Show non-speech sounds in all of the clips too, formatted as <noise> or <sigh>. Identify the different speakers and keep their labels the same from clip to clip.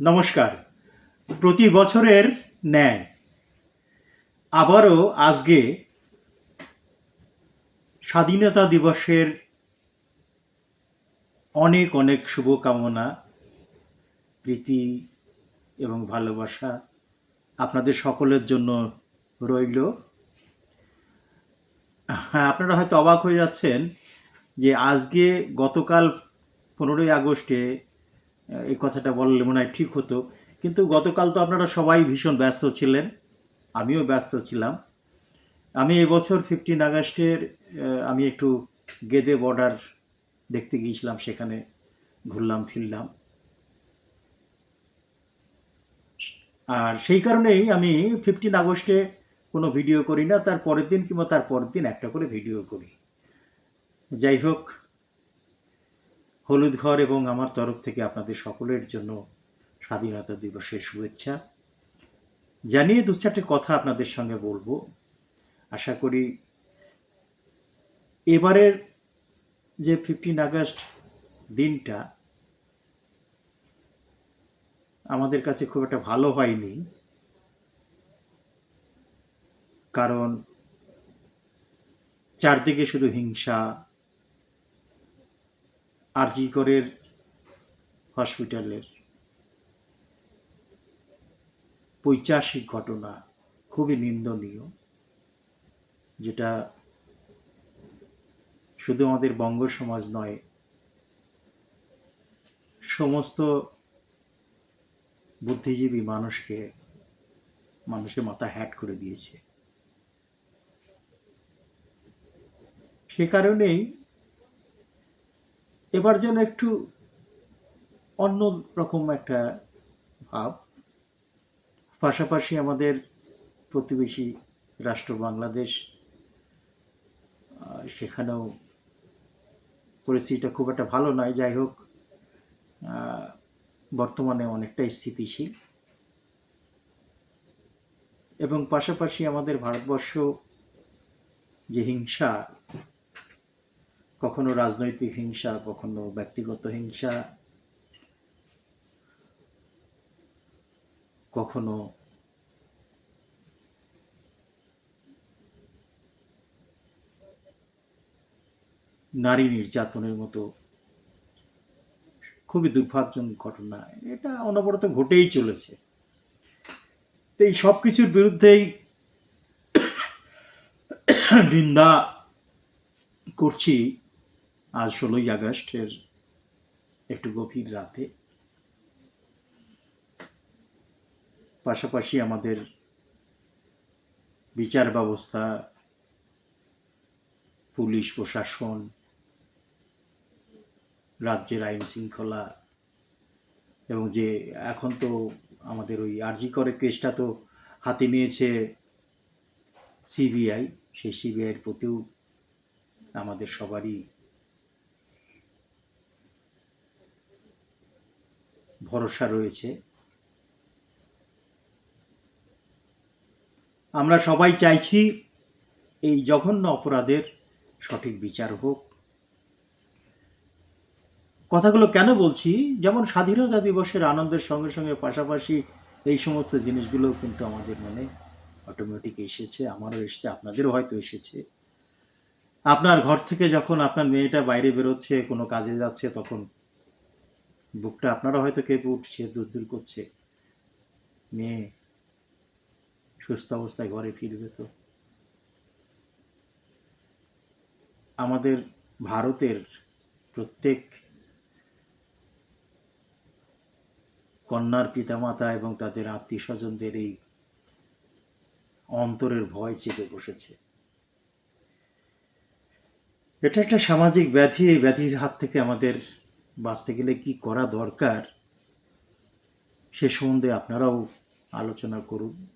Speaker 1: নমস্কার। প্রতি বছরের ন্যায়। আবারও আজকে স্বাধীনতা দিবসের অনেক অনেক শুভকামনা, প্রীতি এবং ভালোবাসা আপনাদের সকলের জন্য রইল। হ্যাঁ আপনারা হয়তো অবাক হয়ে যাচ্ছেন যে আজকে গতকাল পনেরোই আগস্টে এই কথাটা বললে মনে হয় ঠিক হতো। কিন্তু গতকাল তো আপনারা সবাই ভীষণ ব্যস্ত ছিলেন। আমিও ব্যস্ত ছিলাম। আমি এবছর ফিফটিন আগস্টের আমি একটু গেদে বর্ডার দেখতে গিয়েছিলাম, সেখানে ঘুরলাম, ফিরলাম। আর সেই কারণেই আমি ফিফটিন আগস্টে কোনো ভিডিও করি না, তার পরের দিন কিংবা তার পরের দিন একটা করে ভিডিও করি। যাই হোক হলুদ ঘর এবং আমার তরফ থেকে আপনাদের সকলের জন্য স্বাধীনতা দিবসের শুভেচ্ছা। জানিয়ে দু চারটে কথা আপনাদের সঙ্গে বলব। আশা করি এবারের যে ফিফটিন আগস্ট দিনটা আমাদের কাছে খুব একটা ভালো হয়নি। কারণ চারদিকে শুধু হিংসা আরজিকরের হসপিটালের পৈচাসিক ঘটনা খুবই নিন্দনীয়, যেটা শুধু আমাদের বঙ্গ সমাজ নয়, সমস্ত বুদ্ধিজীবী মানুষকে মানুষের মাথা হ্যাট করে দিয়েছে। সে কারণেই এবার যেন একটু অন্য রকম একটা ভাব। পাশাপাশি আমাদের প্রতিবেশী রাষ্ট্র বাংলাদেশ সেখানেও পরিস্থিতিটা খুব একটা ভালো নয়। যাই হোক বর্তমানে অনেকটাই স্থিতিশীল। এবং পাশাপাশি আমাদের ভারতবর্ষ যে হিংসা কখনো রাজনৈতিক হিংসা, কখনো ব্যক্তিগত হিংসা, কখনো নারী নির্যাতনের মতো খুবই দুর্ভাগ্যজনক ঘটনা। এটা অনবরত ঘটেই চলেছে। এই সব কিছুর বিরুদ্ধেই <coughs> নিন্দা করছি। আজ ষোলোই আগস্টের একটু গভীর রাতে। পাশাপাশি আমাদের বিচার ব্যবস্থা, পুলিশ প্রশাসন, রাজ্যের আইন শৃঙ্খলা এবং যে এখন তো আমাদের ওই আরজি করে কেসটা তো হাতে নিয়েছে সিবিআই, সেই সিবিআইয়ের প্রতিও আমাদের সবারই ভরসা রয়েছে। আমরা সবাই চাইছি এই জঘন্য অপরাধের সঠিক বিচার হোক। কথাগুলো কেন বলছি? যেমন স্বাধীনতা দিবসের আনন্দের সঙ্গে সঙ্গে পাশাপাশি এই সমস্ত জিনিসগুলো কিন্তু আমাদের মনে অটোমেটিক এসেছে, আমারও এসেছে, আপনাদেরও হয়তো এসেছে। আপনার ঘর থেকে যখন আপনার মেয়েটা বাইরে বেরোচ্ছে, কোনো কাজে যাচ্ছে, তখন বুকটা আপনারা হয়তো কেঁপে উঠছে, দূর দূর করছে। মেয়ে সুস্থ অবস্থায় ঘরে ফিরবে তো। আমাদের ভারতের প্রত্যেক কন্যার পিতামাতা এবং তাদের আত্মীয় স্বজনদের এই অন্তরের ভয় চেপে বসেছে। এটা একটা সামাজিক ব্যাধি, এই ব্যাধির হাত থেকে আমাদের বাঁচতে গেলে কি করা দরকার, সে সম্বন্ধে আপনারাও আলোচনা করুন।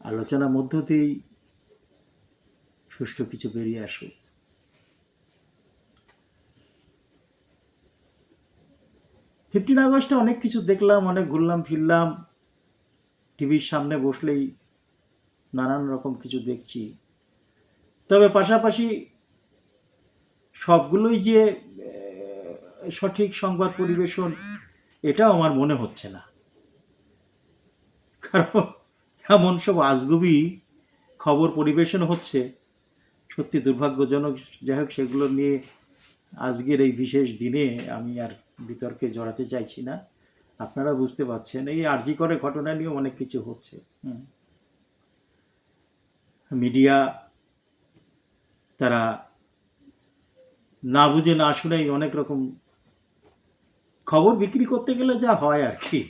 Speaker 1: আলোচনার মধ্য দিয়েই সুষ্ঠু কিছু বেরিয়ে আসুক। ফিফটিন আগস্টে অনেক কিছু দেখলাম, অনেক ঘুরলাম, ফিরলাম। টিভির সামনে বসলেই নানান রকম কিছু দেখছি। তবে পাশাপাশি সবগুলোই যে সঠিক সংবাদ পরিবেশন, এটাও আমার মনে হচ্ছে না। কারণ এমন সব আজগুবি খবর পরিবেশন হচ্ছে, সত্যি দুর্ভাগ্যজনক। যাই হোক, সেগুলো নিয়ে আজকের এই বিশেষ দিনে আমি আর বিতর্কে জড়াতে চাইছি না। আপনারা বুঝতে পারছেন, এই আরজি করে ঘটনা নিয়ে অনেক কিছু হচ্ছে। মিডিয়া, তারা না বুঝে না শুনেই অনেক রকম খবর বিক্রি করতে গেলে যা হয় আর কি।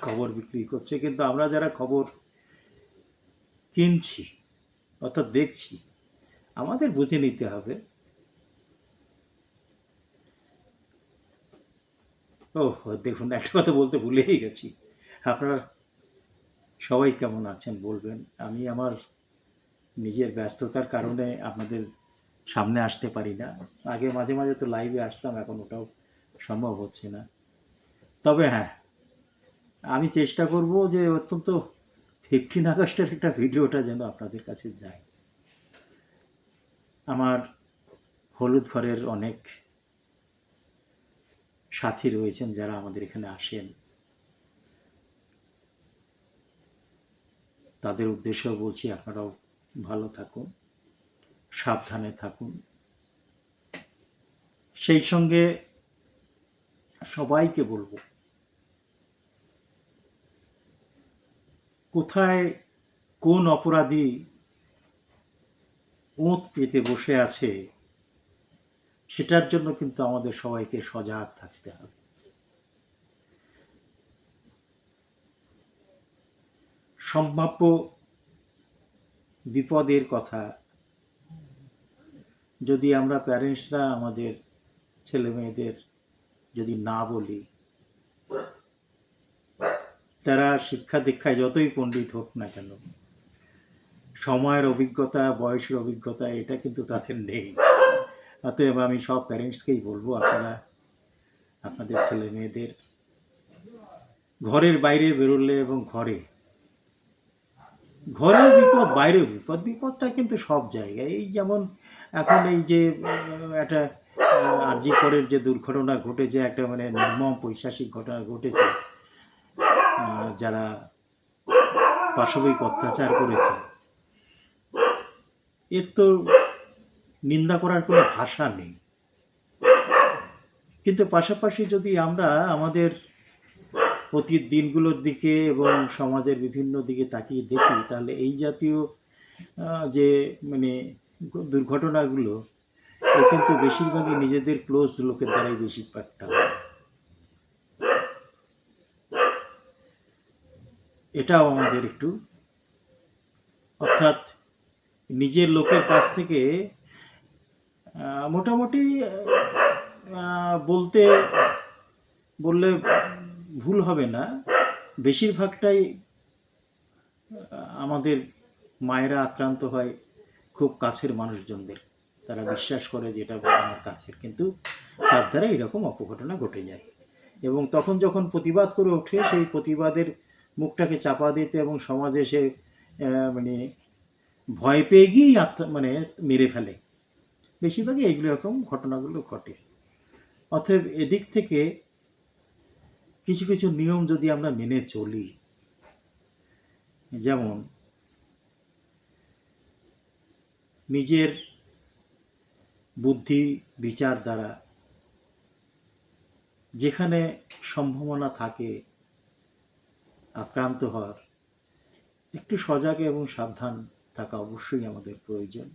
Speaker 1: খবর বিক্রি করছে, কিন্তু আমরা যারা খবর কিনছি, অর্থাৎ দেখছি, আমাদের বুঝে নিতে হবে। ও দেখুন, একটা কথা বলতে ভুলেই গেছি। আপনারা সবাই কেমন আছেন বলবেন। আমি আমার নিজের ব্যস্ততার কারণে আপনাদের সামনে আসতে পারি না। আগে মাঝে মাঝে তো লাইভে আসতাম, এখন ওটাও সম্ভব হচ্ছে না। তবে হ্যাঁ আমি চেষ্টা করব যে অত্যন্ত ফিফটিন আগস্টের একটা ভিডিওটা যেন আপনাদের কাছে যায়। আমার হলুদ ঘরের অনেক সাথী রয়েছেন যারা আমাদের এখানে আসেন। তাদের উদ্দেশ্যেও বলছি আপনারাও ভালো থাকুন। সাবধানে থাকুন। সেই সঙ্গে সবাইকে বলব, কোথায় কোন অপরাধী ওঁত পেতে বসে আছে, সেটার জন্য কিন্তু আমাদের সবাইকে সজাগ থাকতে হবে। সম্ভাব্য বিপদের কথা যদি আমরা প্যারেন্টসরা আমাদের ছেলে মেয়েদের যদি না বলি, তারা শিক্ষা দীক্ষায় যতই পণ্ডিত হোক না কেন, সময়ের অভিজ্ঞতা, বয়সের অভিজ্ঞতা, এটা কিন্তু তাদের নেই। অতএব আমি সব প্যারেন্টসকেই বলব, আপনারা আপনাদের ছেলে মেয়েদের ঘরের বাইরে বেরোলে এবং ঘরে, ঘরেও বিপদ, বাইরেও বিপদ, বিপদটা কিন্তু সব জায়গায়। এই যেমন এখন এই যে একটা আরজি করের যে দুর্ঘটনা ঘটেছে, একটা মানে নির্মম পৈশাসিক ঘটনা ঘটেছে যারা পাশবিক অত্যাচার করেছে, এর তো নিন্দা করার কোনো ভাষা নেই। কিন্তু পাশাপাশি যদি আমরা আমাদের অতীত দিনগুলোর দিকে এবং সমাজের বিভিন্ন দিকে তাকিয়ে দেখি, তাহলে এই জাতীয় যে মানে দুর্ঘটনাগুলো কিন্তু বেশিরভাগই নিজেদের ক্লোজ লোকের দ্বারাই বেশিরভাগটা হয় এটাও আমাদের একটু, অর্থাৎ নিজের লোকের কাছ থেকে মোটামুটি বলতে, বললে ভুল হবে না। বেশিরভাগটাই আমাদের মায়েরা আক্রান্ত হয় খুব কাছের মানুষজনদের। তারা বিশ্বাস করে যে এটা আমার কাছের, কিন্তু তার দ্বারা এরকম অপঘটনা ঘটে যায়। এবং তখন যখন প্রতিবাদ করে ওঠে, সেই প্রতিবাদের মুখটাকে চাপা দিতে এবং সমাজে সে মানে ভয় পেয়ে গিয়েই আত্ম মানে মেরে ফেলে। বেশিরভাগই এইগুলো এরকম ঘটনাগুলো ঘটে। অতএব এদিক থেকে কিছু কিছু নিয়ম যদি আমরা মেনে চলি, যেমন নিজের বুদ্ধি, বিচার দ্বারা যেখানে সম্ভাবনা থাকে আক্রান্ত হওয়ার, একটু সজাগ এবং সাবধান থাকা অবশ্যই আমাদের প্রয়োজন।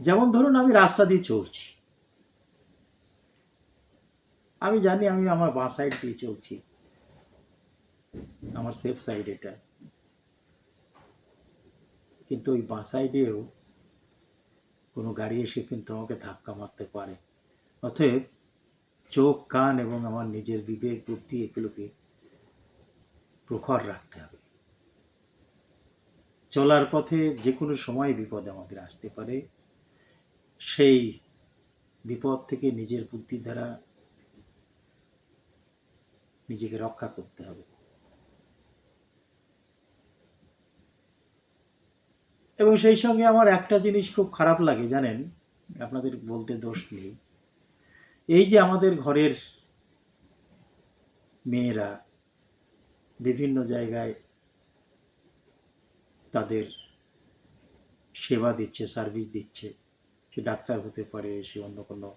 Speaker 1: যেমন ধরুন আমি রাস্তা দিয়ে চলছি। আমি জানি আমি আমার বাঁ সাইড দিয়ে চলছি। আমার সেফ সাইড এটা। কিন্তু ওই বাঁ সাইডেও কোনো গাড়ি এসে কিন্তু আমাকে ধাক্কা মারতে পারে। অতএব চোখ, কান এবং আমার নিজের বিবেক, বুদ্ধি এগুলোকে প্রখর রাখতে হবে। চলার পথে যে কোনো সময় বিপদ আমাদের আসতে পারে। সেই বিপদ থেকে নিজের বুদ্ধি দ্বারা নিজেকে রক্ষা করতে হবে। এবং সেই সঙ্গে আমার একটা জিনিস খুব খারাপ লাগে, জানেন? আপনাদের বলতে দোষ নেই। এই যে আমাদের ঘরের মেয়েরা বিভিন্ন জায়গায় তাদের সেবা দিচ্ছে সার্ভিস দিচ্ছে। সে ডাক্তার হতে পারে, সে অন্য কোনো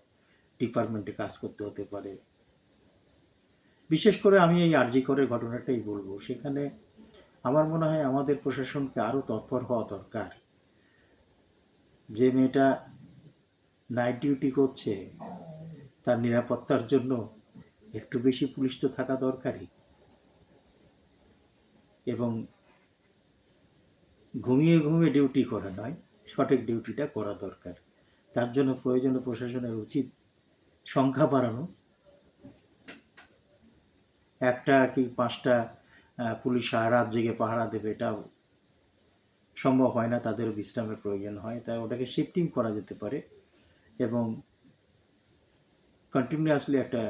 Speaker 1: ডিপার্টমেন্টে কাজ করতে হতে পারে। বিশেষ করে আমি এই আরজি করে ঘটনাটাই বলব। সেখানে আমার মনে হয় আমাদের প্রশাসনকে আরও তৎপর হওয়া দরকার। যে মেয়েটা নাইট ডিউটি করছে, তার নিরাপত্তার জন্য একটু বেশি পুলিশ তো থাকা দরকারই। এবং ঘুমিয়ে ঘুমিয়ে ডিউটি করা নয়, সঠিক ডিউটিটা করা দরকার। তার জন্য প্রয়োজনীয় প্রশাসনের উচিত সংখ্যা বাড়ানো। একটা কি পাঁচটা পুলিশ রাত জেগে পাহারা দেবে এটা সম্ভব হয় না তাদের বিশ্রামের প্রয়োজন হয়। তাই ওটাকে শিফটিং করা যেতে পারে এবং কন্টিনিউয়াসলি একটা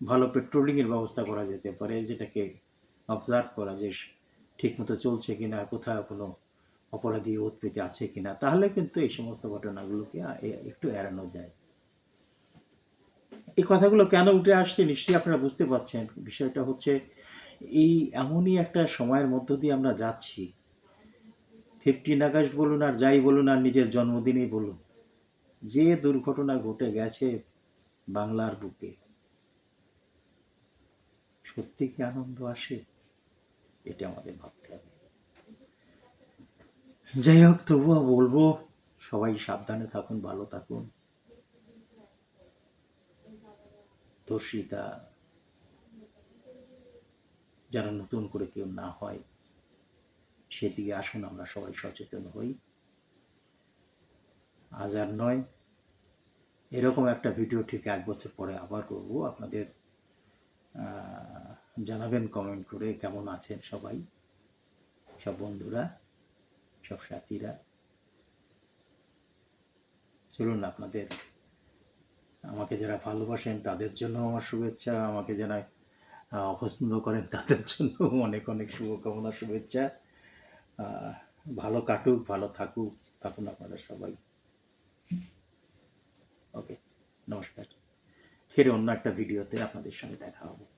Speaker 1: ভালো পেট্রোলিংয়ের ব্যবস্থা করা যেতে পারে, যেটাকে অবজার্ভ করা যে ঠিকমতো চলছে কিনা, কোথাও কোনো অপরাধী উৎপত্তি আছে কিনা, তাহলে কিন্তু এই সমস্ত ঘটনাগুলোকে একটু এড়ানো যায়। এই কথাগুলো কেন উঠে আসছে নিশ্চয়ই আপনারা বুঝতে পারছেন। বিষয়টা হচ্ছে এই এমনই একটা সময়ের মধ্য দিয়ে আমরা যাচ্ছি। ফিফটিন আগস্ট বলুন আর যাই বলুন আর নিজের জন্মদিনেই বলুন, যে দুর্ঘটনা ঘটে গেছে বাংলার বুকে, সত্যি কি আনন্দ আসে? এটা আমাদের ভাবতে হবে। যাই হোক, তবুও বলব, সবাই সাবধানে থাকুন, ভালো থাকুন। দর্শিতা যেন নতুন করে কেউ না হয়, সেদিকে আসুন আমরা সবাই সচেতন হই। আজ আর নয়, এরকম একটা ভিডিও ঠিক এক বছর পরে আবার করব। আপনাদের জানাবেন কমেন্ট করে কেমন আছেন সবাই, সব বন্ধুরা, সব সাথীরা। চলুন আপনাদের, আমাকে যারা ভালোবাসেন তাদের জন্য আমার শুভেচ্ছা, আমাকে যারা আহ, অপছন্দ করেন তাদের জন্য অনেক অনেক শুভকামনা শুভেচ্ছা। ভালো কাটুক ভালো থাকুক থাকুন আপনারা সবাই। ওকে নমস্কার। ফের অন্য একটা ভিডিওতে আপনাদের সঙ্গে দেখা হবে।